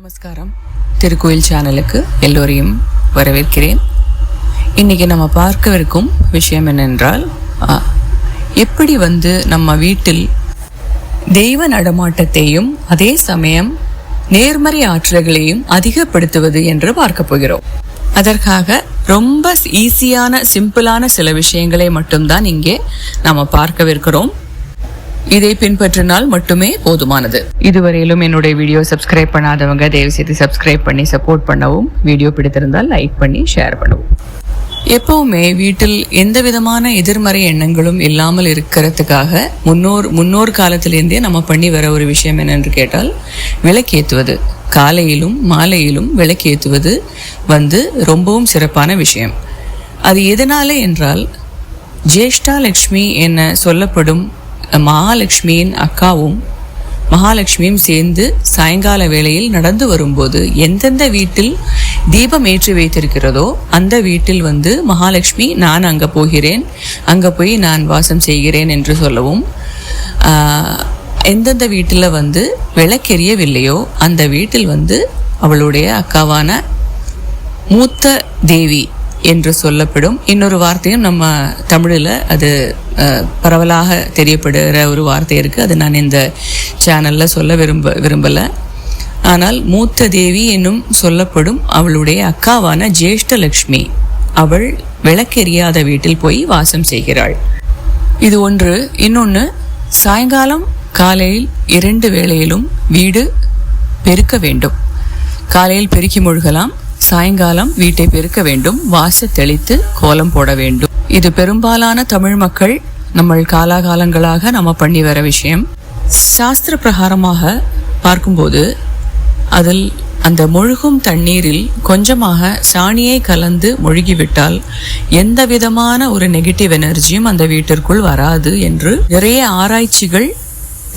நமஸ்காரம். திருக்கோயில் சேனலுக்கு எல்லோரையும் வரவேற்கிறேன். இன்னைக்கு நம்ம பார்க்கவிருக்கும் விஷயம் என்னென்றால் எப்படி வந்து நம்ம வீட்டில் தெய்வ நடமாட்டத்தையும் அதே சமயம் நேர்மறை ஆற்றல்களையும் அதிகப்படுத்துவது என்று பார்க்க போகிறோம். அதற்காக ரொம்ப ஈஸியான சிம்பிளான சில விஷயங்களை மட்டும்தான் இங்கே நாம பார்க்கவிருக்கிறோம். இதை பின்பற்றினால் மட்டுமே போதுமானது. இதுவரையிலும் என்னுடைய வீடியோ சப்ஸ்கிரைப் பண்ணாதவங்க தயவு செய்து சப்ஸ்கிரைப் பண்ணி சப்போர்ட் பண்ணவும் வீடியோ பிடித்திருந்தால் லைக் பண்ணி ஷேர் பண்ணவும். எப்பவுமே வீட்டில் எந்த விதமான எதிர்மறை எண்ணங்களும் இல்லாமல் இருக்கிறதுக்காக முன்னோர் முன்னோர் காலத்திலேருந்தே நம்ம பண்ணி வர ஒரு விஷயம் என்னென்று கேட்டால் விளக்கேற்றுவது காலையிலும் மாலையிலும் விளக்கேற்றுவது வந்து ரொம்பவும் சிறப்பான விஷயம். அது எதனால என்றால் ஜேஷ்டா லக்ஷ்மி என சொல்லப்படும் மகாலட்சுமியின் அக்காவும் மகாலட்சுமியும் சேர்ந்து சாயங்கால வேளையில் நடந்து வரும்போது எந்தெந்த வீட்டில் தீபம் ஏற்றி வைத்திருக்கிறதோ அந்த வீட்டில் வந்து மகாலட்சுமி நான் அங்கே போகிறேன். அங்கே போய் நான் வாசம் செய்கிறேன் என்று சொல்லவும் எந்தெந்த வீட்டில் வந்து விளக்கெரியவில்லையோ அந்த வீட்டில் வந்து அவளுடைய அக்காவான மூத்த தேவி என்று சொல்லப்படும். இன்னொரு வார்த்தையும் நம்ம தமிழில் அது பரவலாக தெரியப்படுகிற ஒரு வார்த்தை இருக்குது அது நான் இந்த சேனலில் சொல்ல விரும்ப விரும்பலை. ஆனால் மூத்த தேவி என்னும் சொல்லப்படும் அவளுடைய அக்காவான ஜேஷ்டலக்ஷ்மி அவள் விளக்கெரியாத வீட்டில் போய் வாசம் செய்கிறாள். இது ஒன்று. இன்னொன்று சாயங்காலம் காலையில் இரண்டு வேளையிலும் வீடு பெருக்க வேண்டும். காலையில் பெருக்கி முழுகலாம். சாயங்காலம் வீட்டை பெருக்க வேண்டும் வாச தெளித்து கோலம் போட வேண்டும். இது பெரும்பாலான தமிழ் மக்கள் நம்ம காலாகாலங்களாக நம்ம பண்ணி வர விஷயம். சாஸ்திர பிரகாரமாக பார்க்கும்போது அதில் அந்த முழுகும் தண்ணீரில் கொஞ்சமாக சாணியை கலந்து முழுகிவிட்டால் எந்த விதமான ஒரு நெகட்டிவ் எனர்ஜியும் அந்த வீட்டிற்குள் வராது என்று நிறைய ஆராய்ச்சிகள்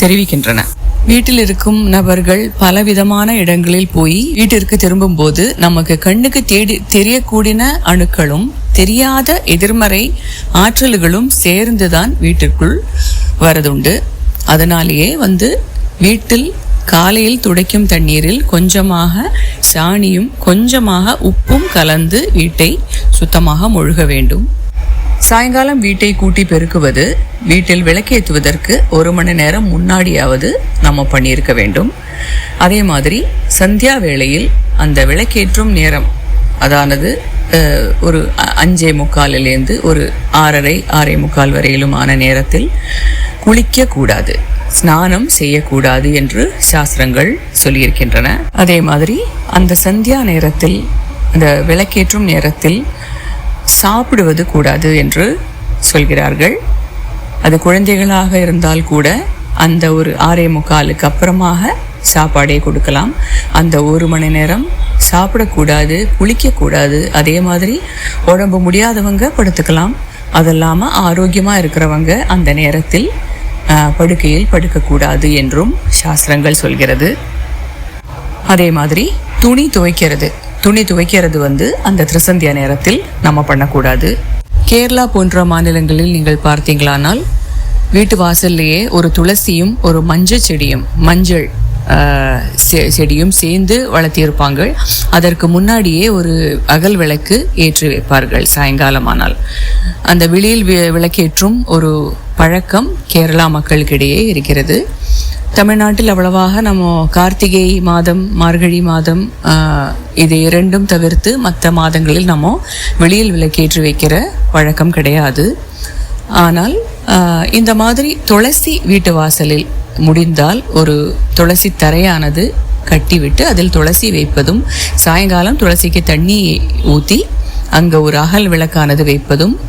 தெரிவிக்கின்றன. வீட்டில் இருக்கும் நபர்கள் பலவிதமான இடங்களில் போய் வீட்டிற்கு திரும்பும்போது நமக்கு கண்ணுக்கு தேடி தெரியக்கூடின அணுக்களும் தெரியாத எதிர்மறை ஆற்றல்களும் சேர்ந்துதான் வீட்டிற்குள் வரதுண்டு. அதனாலேயே வந்து வீட்டில் காலையில் துடைக்கும் தண்ணீரில் கொஞ்சமாக சாணியும் கொஞ்சமாக உப்பும் கலந்து வீட்டை சுத்தமாக முழுக வேண்டும். சாயங்காலம் வீட்டை கூட்டி பெருக்குவது வீட்டில் விளக்கேற்றுவதற்கு ஒரு மணி நேரம் முன்னாடியாவது நம்ம பண்ணியிருக்க வேண்டும். அதே மாதிரி சந்தியா வேளையில் அந்த விளக்கேற்றும் நேரம் அதானது ஒரு அ- அஞ்சே முக்காலிலேருந்து ஒரு ஆறரை ஆறே முக்கால் வரையிலுமான நேரத்தில் குளிக்கக்கூடாது ஸ்நானம் செய்யக்கூடாது என்று சாஸ்திரங்கள் சொல்லியிருக்கின்றன. அதே மாதிரி அந்த சந்தியா நேரத்தில் அந்த விளக்கேற்றும் நேரத்தில் சாப்பிடுவது கூடாது என்று சொல்கிறார்கள். அது குழந்தைகளாக இருந்தால் கூட அந்த ஒரு ஆறே முக்காலுக்கு அப்புறமாக சாப்பாடே கொடுக்கலாம். அந்த ஒரு மணி நேரம் சாப்பிடக்கூடாது குளிக்கக்கூடாது அதே மாதிரி உடம்பு முடியாதவங்க படுத்துக்கலாம். அது இல்லாமல் ஆரோக்கியமாக இருக்கிறவங்க அந்த நேரத்தில் படுக்கையில் படுக்கக்கூடாது என்றும் சாஸ்திரங்கள் சொல்கிறது. அதே மாதிரி துணி துவைக்கிறது. துணி துவைக்கிறது வந்து அந்த திரிசந்தியா நேரத்தில் நம்ம பண்ணக்கூடாது. கேரளா போன்ற மாநிலங்களில் நீங்கள் பார்த்தீங்களானால் வீட்டு வாசல்லையே ஒரு துளசியும் ஒரு மஞ்சள் செடியும் மஞ்சள் செ- செடியும் சேர்ந்து வளர்த்தியிருப்பாங்க அதற்கு முன்னாடியே ஒரு அகல் விளக்கு ஏற்றி வைப்பார்கள் சாயங்காலமானால். அந்த வெளியில் வி- விளக்கேற்றும் ஒரு பழக்கம் கேரளா மக்களுக்கிடையே இருக்கிறது. தமிழ்நாட்டில் அவ்வளவாக நம்ம கார்த்திகை மாதம் மார்கழி மாதம் இது இரண்டும் தவிர்த்து மற்ற மாதங்களில் நம்ம வெளியில் விளக்கேற்றி வைக்கிற வழக்கம் கிடையாது. ஆனால் இந்த மாதிரி துளசி வீட்டு வாசலில் முடிந்தால் ஒரு துளசி தரையானது கட்டிவிட்டு அதில் துளசி வைப்பதும் சாயங்காலம் துளசிக்கு தண்ணி ஊற்றி அங்கே ஒரு அகல் விளக்கானது வைப்பதும்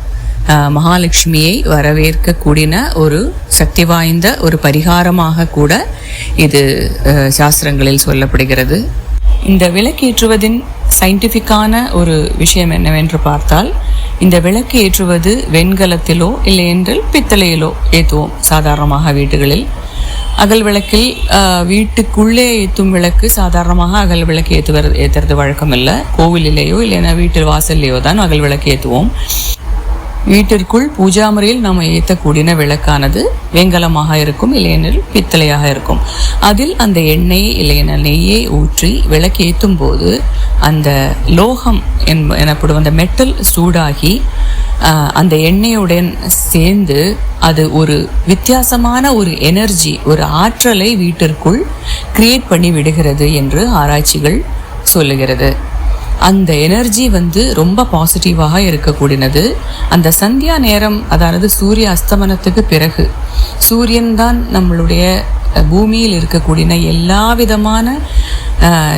மகாலட்சுமியை வரவேற்க கூடின ஒரு சக்தி வாய்ந்த ஒரு பரிகாரமாக கூட இது சாஸ்திரங்களில் சொல்லப்படுகிறது. இந்த விளக்கேற்றுவதின் சயின்டிஃபிக்கான ஒரு விஷயம் என்னவென்று பார்த்தால் இந்த விளக்கு ஏற்றுவது வெண்கலத்திலோ இல்லை என்றால் பித்தளையிலோ ஏற்றுவோம் சாதாரணமாக வீடுகளில் அகல் விளக்கில் வீட்டுக்குள்ளே ஏற்றும் விளக்கு சாதாரணமாக அகல் விளக்கு ஏற்றுவது ஏற்றுறது வழக்கம் இல்லை கோவிலிலேயோ இல்லைன்னா வீட்டு வாசல்லையோ தான் அகல் விளக்கு ஏற்றுவோம் வீட்டிற்குள் பூஜா முறையில் நாம் ஏற்றக்கூடிய விளக்கானது வெங்கலமாக இருக்கும் இல்லையெனில் பித்தளையாக இருக்கும். அதில் அந்த எண்ணெய் இல்லையென நெய்யை ஊற்றி விளக்கு ஏற்றும் போது அந்த லோகம் என்ப எனப்படும் அந்த மெட்டல் சூடாகி அந்த எண்ணெயுடன் சேர்ந்து அது ஒரு வித்தியாசமான ஒரு எனர்ஜி ஒரு ஆற்றலை வீட்டிற்குள் கிரியேட் பண்ணி விடுகிறது என்று ஆராய்ச்சிகள் சொல்லுகிறது. அந்த எனர்ஜி வந்து ரொம்ப பாசிட்டிவாக இருக்கக்கூடியது. அந்த சந்தியா நேரம் அதாவது சூரிய அஸ்தமனத்துக்கு பிறகு சூரியன் தான் நம்மளுடைய பூமியில் இருக்கக்கூடிய எல்லா விதமான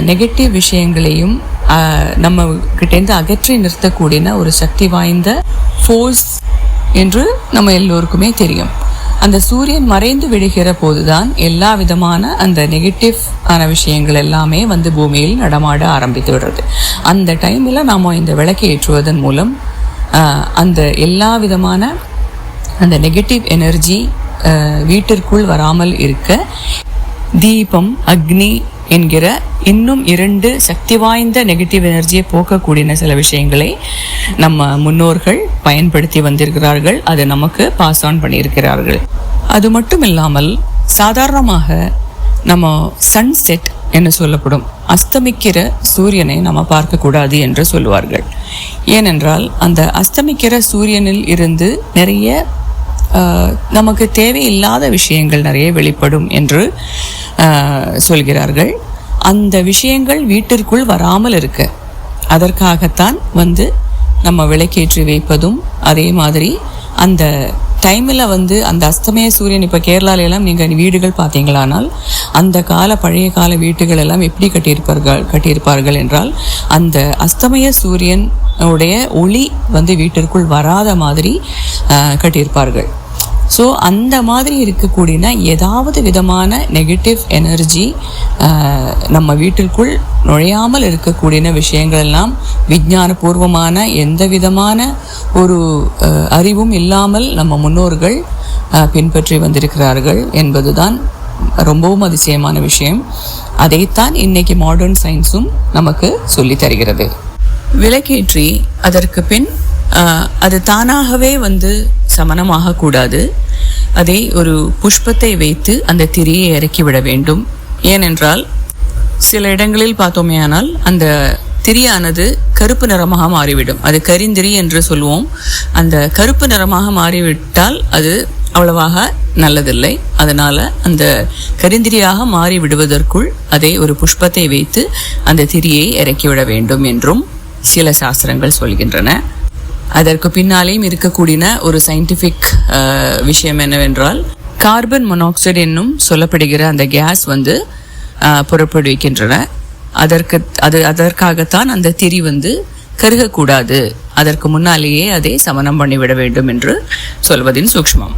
நெகட்டிவ் விஷயங்களையும் நம்ம கிட்டேருந்து அகற்றி நிறுத்தக்கூடிய ஒரு சக்தி வாய்ந்த ஃபோர்ஸ் என்று நம்ம எல்லோருக்குமே தெரியும். அந்த சூரியன் மறைந்து விடுகிற போதுதான் எல்லா விதமான அந்த நெகட்டிவ் ஆன விஷயங்கள் எல்லாமே வந்து பூமியில் நடமாட ஆரம்பித்து விடுறது. அந்த டைமில் நாம் இந்த விளக்கை ஏற்றுவதன் மூலம் அந்த எல்லா விதமான அந்த நெகட்டிவ் எனர்ஜி வீட்டிற்குள் வராமல் இருக்க தீபம் அக்னி என்கிற இன்னும் இரண்டு சக்தி வாய்ந்த நெகட்டிவ் எனர்ஜியை போக்கக்கூடிய சில விஷயங்களை நம்ம முன்னோர்கள் பயன்படுத்தி வந்திருக்கிறார்கள். அது நமக்கு பாஸ் ஆன் பண்ணியிருக்கிறார்கள். அது மட்டும் இல்லாமல் சாதாரணமாக நம்ம சன்செட் என்று சொல்லப்படும் அஸ்தமிக்கிற சூரியனை நம்ம பார்க்கக்கூடாது என்று சொல்லுவார்கள். ஏனென்றால் அந்த அஸ்தமிக்கிற சூரியனில் இருந்து நிறைய நமக்கு தேவையில்லாத விஷயங்கள் நிறைய வெளிப்படும் என்று சொல்கிறார்கள். அந்த விஷயங்கள் வீட்டிற்குள் வராமல் இருக்க. அதற்காகத்தான் வந்து நம்ம விளக்கேற்றி வைப்பதும் அதே மாதிரி அந்த டைமில் வந்து அந்த அஸ்தமய சூரியன் இப்போ கேரளாலெல்லாம் நீங்கள் வீடுகள் பார்த்தீங்களானால் அந்த கால பழைய கால வீட்டுகள் எல்லாம் எப்படி கட்டியிருப்பார்கள் கட்டியிருப்பார்கள் என்றால் அந்த அஸ்தமய சூரியன் உடைய ஒளி வந்து வீட்டிற்குள் வராத மாதிரி கட்டியிருப்பார்கள். ஸோ அந்த மாதிரி இருக்கக்கூடிய ஏதாவது விதமான நெகட்டிவ் எனர்ஜி நம்ம வீட்டிற்குள் நுழையாமல் இருக்கக்கூடிய விஷயங்கள் எல்லாம் விஞ்ஞானபூர்வமான எந்த விதமான ஒரு அறிவும் இல்லாமல் நம்ம முன்னோர்கள் பின்பற்றி வந்திருக்கிறார்கள் என்பதுதான் ரொம்பவும் அதிசயமான விஷயம். அதைத்தான் இன்னைக்கு மாடர்ன் சயின்ஸும் நமக்கு சொல்லி தருகிறது. விளக்கேற்றி அதற்கு பின் அது தானாகவே வந்து சமனமாக கூடாது அதை ஒரு புஷ்பத்தை வைத்து அந்த திரியை இறக்கிவிட வேண்டும். ஏனென்றால் சில இடங்களில் பார்த்தோமேயானால் அந்த திரியானது கருப்பு நிறமாக மாறிவிடும். அது கரிந்திரி என்று சொல்லுவோம் அந்த கருப்பு நிறமாக மாறிவிட்டால் அது அவ்வளவாக நல்லதில்லை. அதனால அந்த கரிந்திரியாக மாறி விடுவதற்குள் அதை ஒரு புஷ்பத்தை வைத்து அந்த திரியை இறக்கிவிட வேண்டும் என்றும் சில சாஸ்திரங்கள் சொல்கின்றன. அதற்கு பின்னாலேயும் இருக்கக்கூடிய ஒரு சயின்டிஃபிக் விஷயம் என்னவென்றால் கார்பன் மொனாக்சைடு என்னும் சொல்லப்படுகிற அந்த கேஸ் வந்து புறப்படுவிக்கின்றன. அதற்கு அது அதற்காகத்தான் அந்த திரி வந்து கருகக்கூடாது. அதற்கு முன்னாலேயே அதை சமனம் பண்ணிவிட வேண்டும் என்று சொல்வதின் சூக்ஷ்மம்.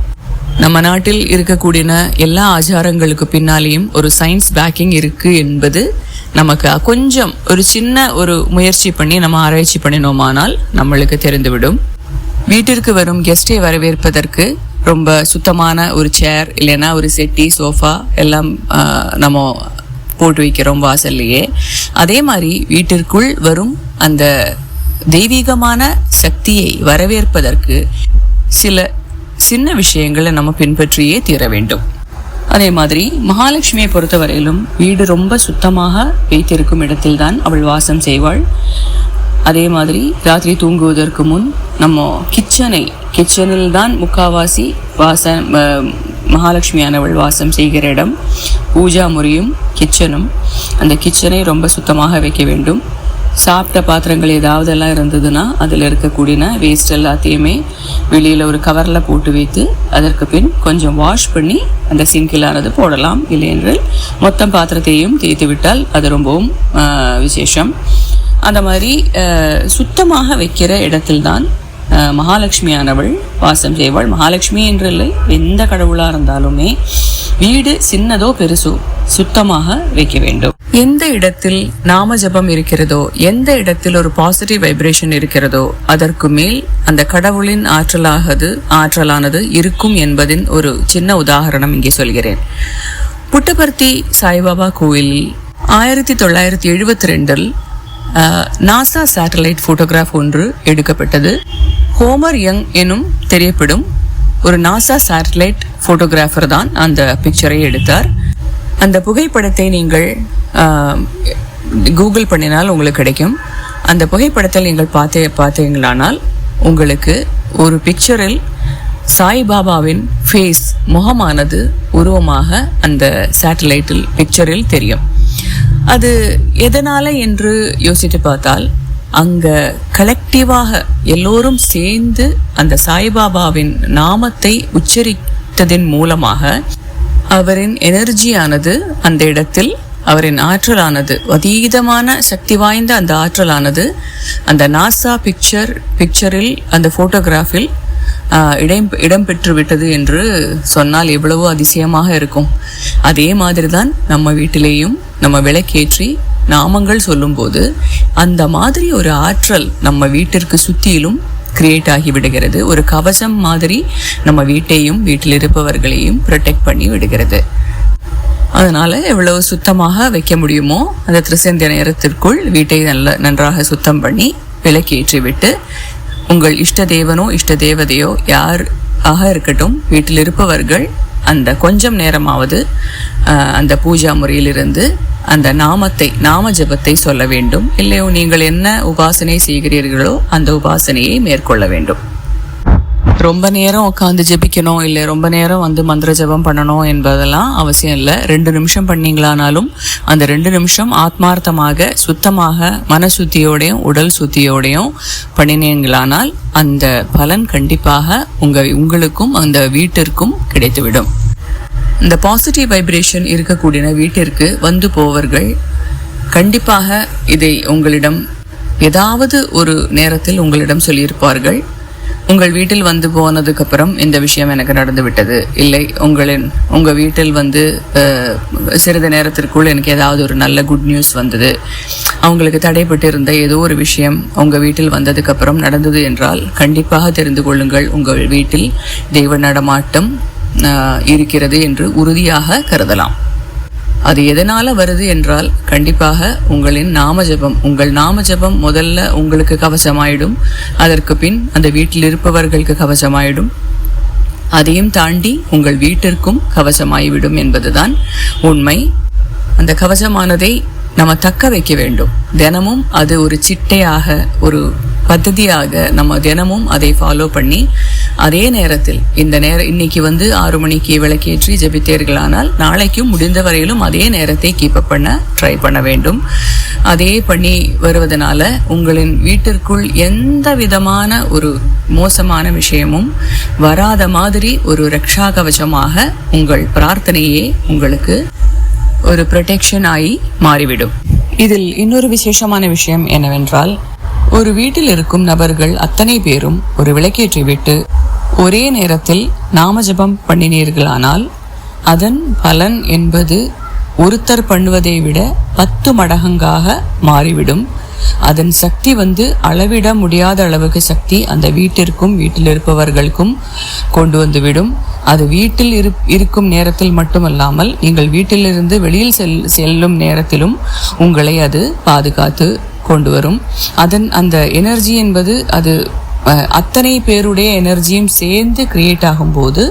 நம்ம நாட்டில் இருக்கக்கூடிய எல்லா ஆச்சாரங்களுக்கு பின்னாலேயும் ஒரு சயின்ஸ் பேக்கிங் இருக்கு என்பது நமக்கு கொஞ்சம் ஒரு சின்ன ஒரு முயற்சி பண்ணி நம்ம ஆராய்ச்சி பண்ணினோமானால் நம்மளுக்கு தெரிந்துவிடும். வீட்டிற்கு வரும் கெஸ்டை வரவேற்பதற்கு ரொம்ப சுத்தமான ஒரு சேர் இல்லைன்னா ஒரு செட்டி சோஃபா எல்லாம் நம்ம போட்டு வைக்கிறோம் வாசல்லையே. அதே மாதிரி வீட்டிற்குள் வரும் அந்த தெய்வீகமான சக்தியை வரவேற்பதற்கு சில சின்ன விஷயங்களை நம்ம பின்பற்றியே தீர வேண்டும். அதே மாதிரி மகாலட்சுமியை பொறுத்தவரையிலும் வீடு ரொம்ப சுத்தமாக வைத்திருக்கும் இடத்தில்தான் அவள் வாசம் செய்வாள். அதே மாதிரி ராத்திரி தூங்குவதற்கு முன் நம்ம கிச்சனை கிச்சனில் தான் முக்காவாசி வாசம் மகாலட்சுமியானவள் வாசம் செய்கிற இடம். பூஜா முறியும் கிச்சனும். அந்த கிச்சனை ரொம்ப சுத்தமாக வைக்க வேண்டும். சாப்பிட்ட பாத்திரங்கள் ஏதாவதெல்லாம் இருந்ததுன்னா அதில் இருக்கக்கூடிய வேஸ்ட் எல்லாத்தையுமே வெளியில் ஒரு கவரில் போட்டு வைத்து அதற்கு பின் கொஞ்சம் வாஷ் பண்ணி அந்த சிங்கிலானது போடலாம். இல்லையென்றால் மொத்தம் பாத்திரத்தையும் தேய்த்து விட்டால் அது ரொம்பவும் விசேஷம். அந்த மாதிரி சுத்தமாக வைக்கிற இடத்தில்தான் மகாலட்சுமியானவள் வாசம் செய்வாள். மகாலட்சுமி என்று இல்லை எந்த கடவுளாக இருந்தாலுமே வீடு சின்னதோ பெருசோ சுத்தமாக வைக்க வேண்டும். எந்த இடத்தில் நாம ஜபம் இருக்கிறதோ எந்த இடத்தில் ஒரு பாசிட்டிவ் வைப்ரேஷன் இருக்கிறதோ அதற்கு மேல் அந்த கடவுளின் ஆற்றலாகது ஆற்றலானது இருக்கும் என்பதின் ஒரு சின்ன உதாரணம் இங்கே சொல்கிறேன். புட்டபர்த்தி சாய்பாபா கோயிலில் ஆயிரத்தி தொள்ளாயிரத்தி எழுபத்தி ரெண்டில் நாசா சேட்டலைட் ஃபோட்டோகிராஃப் ஒன்று எடுக்கப்பட்டது. ஹோமர் யங் எனும் தெரியப்படும் ஒரு நாசா சேட்டலைட் ஃபோட்டோகிராஃபர் தான் அந்த பிக்சரை எடுத்தார். அந்த புகைப்படத்தை நீங்கள் கூகுள் பண்ணினால் உங்களுக்கு கிடைக்கும். அந்த புகைப்படத்தில் நீங்கள் பார்த்தே பார்த்தீங்களானால் உங்களுக்கு ஒரு பிக்சரில் சாய்பாபாவின் ஃபேஸ் முகமானது உருவமாக அந்த சேட்டலைட்டில் பிக்சரில் தெரியும். அது எதனால என்று யோசித்து பார்த்தால் அங்க கலெக்டிவாக எல்லோரும் சேர்ந்து அந்த சாய்பாபாவின் நாமத்தை உச்சரித்ததின் மூலமாக அவரின் எனர்ஜியானது அந்த இடத்தில் அவரின் ஆற்றலானது அதீதமான சக்தி வாய்ந்த அந்த ஆற்றலானது அந்த நாசா பிக்சர் பிக்சரில் அந்த ஃபோட்டோகிராஃபில் இடம் இடம்பெற்று விட்டது என்று சொன்னால் எவ்வளவோ அதிசயமாக இருக்கும். அதே மாதிரி தான் நம்ம வீட்டிலேயும் நம்ம விளக்கேற்றி நாமங்கள் சொல்லும்போது அந்த மாதிரி ஒரு ஆற்றல் நம்ம வீட்டிற்கு சுற்றியிலும் கிரியேட் ஆகி விடுகிறது. ஒரு கவசம் மாதிரி நம்ம வீட்டையும் வீட்டில் இருப்பவர்களையும் ப்ரொடெக்ட் பண்ணி விடுகிறது. அதனால் எவ்வளவு சுத்தமாக வைக்க முடியுமோ அந்த திருசந்திய நேரத்திற்குள் வீட்டை நல்ல நன்றாக சுத்தம் பண்ணி விளக்கேற்றி விட்டு உங்கள் இஷ்ட தேவனோ இஷ்ட தேவதையோ யார் ஆக இருக்கட்டும் வீட்டில் இருப்பவர்கள் அந்த கொஞ்சம் நேரமாவது அந்த பூஜா முறையிலிருந்து அந்த நாமத்தை நாம ஜபத்தை சொல்ல வேண்டும். இல்லையோ நீங்கள் என்ன உபாசனை செய்கிறீர்களோ அந்த உபாசனையை மேற்கொள்ள வேண்டும். ரொம்ப நேரம் உட்காந்து ஜெபிக்கணும் இல்லை ரொம்ப நேரம் வந்து மந்திர ஜெபம் பண்ணணும் என்பதெல்லாம் அவசியம் இல்லை. ரெண்டு நிமிஷம் பண்ணீங்களானாலும் அந்த ரெண்டு நிமிஷம் ஆத்மார்த்தமாக சுத்தமாக மன சுத்தியோடையும் உடல் சுத்தியோடையும் பண்ணினீங்களானால் அந்த பலன் கண்டிப்பாக உங்கள் உங்களுக்கும் அந்த வீட்டிற்கும் கிடைத்துவிடும். இந்த பாசிட்டிவ் வைப்ரேஷன் இருக்கக்கூடிய வீட்டிற்கு வந்து போவர்கள் கண்டிப்பாக இதை உங்களிடம் ஏதாவது ஒரு நேரத்தில் உங்களிடம் சொல்லியிருப்பார்கள். உங்கள் வீட்டில் வந்து போனதுக்கு அப்புறம் இந்த விஷயம் எனக்கு நடந்து விட்டது. இல்லை உங்களின் உங்கள் வீட்டில் வந்து சிறிது நேரத்திற்குள் எனக்கு ஏதாவது ஒரு நல்ல குட் நியூஸ் வந்தது. அவங்களுக்கு தடைப்பட்டு இருந்த ஏதோ ஒரு விஷயம் உங்கள் வீட்டில் வந்ததுக்கு அப்புறம் நடந்தது என்றால் கண்டிப்பாக தெரிந்து கொள்ளுங்கள். உங்கள் வீட்டில் தெய்வ நடமாட்டம் இருக்கிறது என்று உறுதியாக கருதலாம். அது எதனால வருது என்றால் கண்டிப்பாக உங்களின் நாம ஜெபம் உங்கள் நாம ஜெபம் முதல்ல உங்களுக்கு கவசமாயிடும் அதற்கு பின் அந்த வீட்டில் இருப்பவர்களுக்கு கவசமாயிடும். அதையும் தாண்டி உங்கள் வீட்டிற்கும் கவசமாகிவிடும் என்பதுதான் உண்மை. அந்த கவசமானதை நம்ம தக்க வைக்க வேண்டும். தினமும் அது ஒரு சிட்டையாக ஒரு பദ്ധதியாக நம்ம தினமும் அதை ஃபாலோ பண்ணி அதே நேரத்தில் இந்த நேர இன்னைக்கு வந்து ஆறு மணிக்கு விளக்கேற்றி ஜபித்தீர்களானால் நாளைக்கும் முடிந்த வரையிலும் அதே நேரத்தை கீப் அப் பண்ண ட்ரை பண்ண வேண்டும். அதே பண்ணி வருவதனால உங்களின் வீட்டிற்குள் எந்த விதமான ஒரு மோசமான விஷயமும் வராத மாதிரி ஒரு ரக்ஷா கவசமாக உங்கள் பிரார்த்தனையே உங்களுக்கு ஒரு ப்ரொடெக்ஷன் ஆகி மாறிவிடும். இதில் இன்னொரு விசேஷமான விஷயம் என்னவென்றால் ஒரு வீட்டில் இருக்கும் நபர்கள் அத்தனை பேரும் ஒரு விளக்கேற்றி விட்டு ஒரே நேரத்தில் நாம ஜெபம் பண்ணினீர்களானால் அதன் பலன் என்பது ஒருத்தர் பண்ணுவதை விட பத்து மடங்காக மாறிவிடும். அதன் சக்தி வந்து அளவிட முடியாத அளவுக்கு சக்தி அந்த வீட்டிற்கும் வீட்டில் இருப்பவர்களுக்கும் கொண்டு வந்துவிடும். அது வீட்டில் இரு இருக்கும் நேரத்தில் மட்டுமல்லாமல் நீங்கள் வீட்டிலிருந்து வெளியில் செல் செல்லும் நேரத்திலும் உங்களை அது பாதுகாத்து கொண்டு வரும். அதன் அந்த எனர்ஜி என்பது அது அத்தனை பேருடைய எனர்ஜியும் சேர்ந்து கிரியேட் ஆகும்போது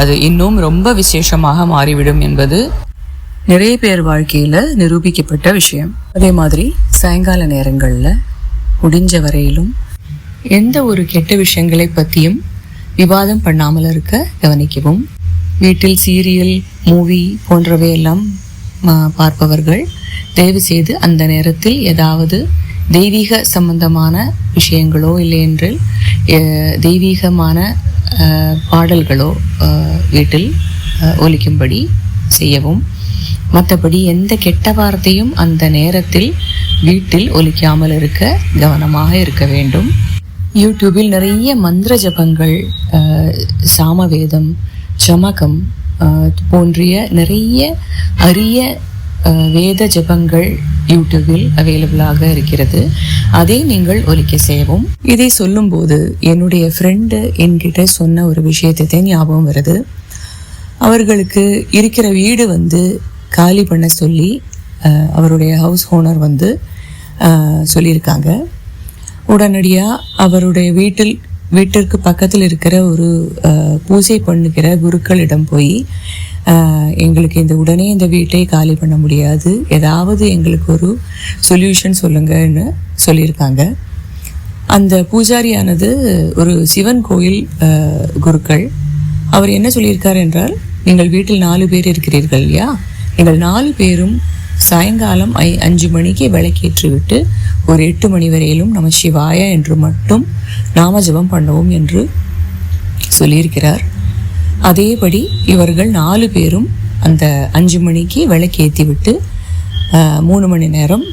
அது இன்னும் ரொம்ப விசேஷமாக மாறிவிடும் என்பது நிறைய பேர் வாழ்க்கையில நிரூபிக்கப்பட்ட விஷயம். அதே மாதிரி சாயங்கால நேரங்கள்ல முடிஞ்ச வரையிலும் எந்த ஒரு கெட்ட விஷயங்களை பற்றியும் விவாதம் பண்ணாமல் இருக்க கவனிக்கவும். வீட்டில் சீரியல் மூவி போன்றவை எல்லாம் பார்ப்பவர்கள் தயவு செய்து அந்த நேரத்தில் ஏதாவது தெய்வீக சம்பந்தமான விஷயங்களோ இல்லை என்று தெய்வீகமான பாடல்களோ வீட்டில் ஒலிக்கும்படி செய்யவும். மற்றபடி எந்த கெட்ட வார்த்தையும் அந்த நேரத்தில் வீட்டில் ஒலிக்காமல் இருக்க கவனமாக இருக்க வேண்டும். யூடியூபில் நிறைய மந்திர ஜபங்கள் சாமவேதம் சமகம் போன்றிய நிறைய அரிய வேத ஜபங்கள் யூடியூபில் அவைலபிளாக இருக்கிறது. அதை நீங்கள் ஒலிக்க செய்யவும். இதை சொல்லும்போது என்னுடைய ஃப்ரெண்டு என்கிட்ட சொன்ன ஒரு விஷயத்தை ஞாபகம் வருது. அவர்களுக்கு இருக்கிற வீடு வந்து காலி பண்ண சொல்லி அவருடைய ஹவுஸ் ஓனர் வந்து சொல்லியிருக்காங்க. உடனடியாக அவருடைய வீட்டில் வீட்டிற்கு பக்கத்தில் இருக்கிற ஒரு பூஜை பண்ணுகிற குருக்களிடம் போய் எங்களுக்கு இந்த உடனே இந்த வீட்டை காலி பண்ண முடியாது. ஏதாவது எங்களுக்கு ஒரு சொல்யூஷன் சொல்லுங்கன்னு சொல்லியிருக்காங்க. அந்த பூஜாரியானது ஒரு சிவன் கோயில் குருக்கள். அவர் என்ன சொல்லியிருக்கார் என்றால் நீங்கள் வீட்டில் நாலு பேர் இருக்கிறீர்கள் இல்லையா? நீங்கள் நாலு பேரும் சாயங்காலம் ஐ அஞ்சு மணிக்கு விளக்கேற்றிவிட்டு ஒரு எட்டு மணி வரையிலும் நம சிவாய என்று மட்டும் நாம ஜபம் பண்ணவும் என்று சொல்லியிருக்கிறார். அதேபடி இவர்கள் நாலு பேரும் அந்த அஞ்சு மணிக்கு விளக்கேற்றி விட்டு மூணு மணி நேரம்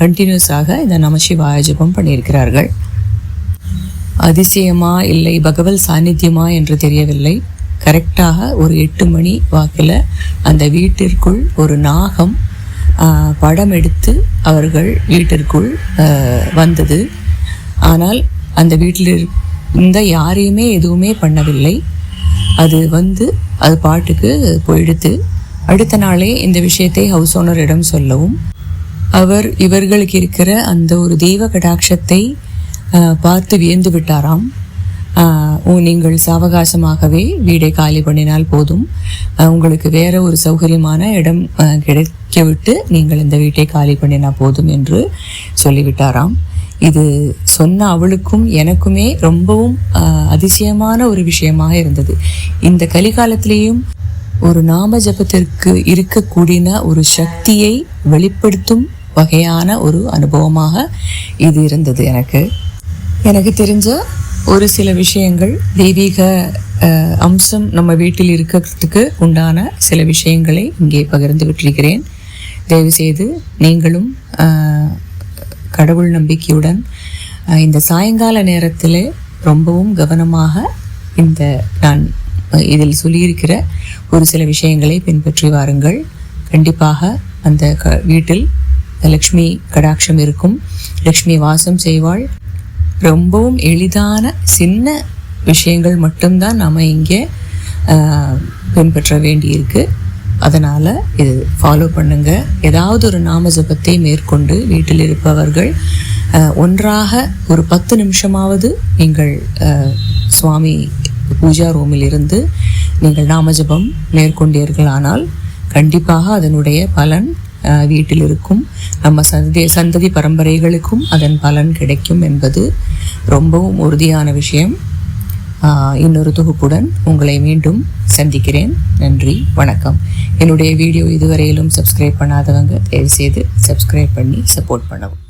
கண்டினியூஸாக இந்த நமசிவாய ஜெபம் பண்ணியிருக்கிறார்கள். அதிசயமா இல்லை பகவல் சாநித்தியமா என்று தெரியவில்லை. கரெக்டாக ஒரு எட்டு மணி வாக்கில் அந்த வீட்டிற்குள் ஒரு நாகம் படம் எடுத்து அவர்கள் வீட்டிற்குள் வந்தது. ஆனால் அந்த வீட்டில் இருந்த யாரையுமே எதுவுமே பண்ணவில்லை. அது வந்து அது பாட்டுக்கு போயிடுத்து அடுத்த நாளே இந்த விஷயத்தை ஹவுஸ் ஓனரிடம் சொல்லவும் அவர் இவர்களுக்கு இருக்கிற அந்த ஒரு தெய்வ கடாட்சத்தை பார்த்து வியந்து விட்டாராம். நீங்கள் சாவகாசமாகவே வீடை காலி பண்ணினால் போதும். உங்களுக்கு வேற ஒரு சௌகரியமான இடம் ஆஹ், கிடைக்க விட்டு நீங்கள் இந்த வீட்டை காலி பண்ணினா போதும் என்று சொல்லிவிட்டாராம். இது சொன்ன அவளுக்கும் எனக்குமே ரொம்பவும் அதிசயமான ஒரு விஷயமாக இருந்தது. இந்த கலிகாலத்திலேயும் ஒரு நாம ஜபத்திற்கு இருக்கக்கூடிய ஒரு சக்தியை வெளிப்படுத்தும் வகையான ஒரு அனுபவமாக இது இருந்தது எனக்கு. எனக்கு தெரிஞ்ச ஒரு சில விஷயங்கள் தெய்வீக அம்சம் நம்ம வீட்டில் இருக்கிறதுக்கு உண்டான சில விஷயங்களை இங்கே பகிர்ந்து விட்டிருக்கிறேன். தயவுசெய்து நீங்களும் கடவுள் நம்பிக்கையுடன் இந்த சாயங்கால நேரத்தில் ரொம்பவும் கவனமாக இந்த நான் இதில் சொல்லியிருக்கிற ஒரு சில விஷயங்களை பின்பற்றி வாருங்கள். கண்டிப்பாக அந்த க வீட்டில் லக்ஷ்மி கடாட்சம் இருக்கும். லக்ஷ்மி வாசம் செய்வாள். ரொம்பவும் எளிதான சின்ன விஷயங்கள் மட்டும்தான் நம்ம இங்கே பின்பற்ற வேண்டியிருக்கு. அதனால் இது ஃபாலோ பண்ணுங்கள் ஏதாவது ஒரு நாம ஜபத்தை மேற்கொண்டு வீட்டில் இருப்பவர்கள் ஒன்றாக ஒரு பத்து நிமிஷமாவது நீங்கள் சுவாமி பூஜா ரூமில் இருந்து நீங்கள் நாமஜபம் மேற்கொண்டீர்களானால் கண்டிப்பாக அதனுடைய பலன் வீட்டில் இருக்கும் நம்ம சந்ததி சந்ததி பரம்பரைகளுக்கும் அதன் பலன் கிடைக்கும் என்பது ரொம்பவும் உறுதியான விஷயம். இன்னொரு தொகுப்புடன் உங்களை மீண்டும் சந்திக்கிறேன். நன்றி வணக்கம். என்னுடைய வீடியோ இதுவரையிலும் சப்ஸ்கிரைப் பண்ணாதவங்க தயவுசெய்து சப்ஸ்கிரைப் பண்ணி சப்போர்ட் பண்ணவும்.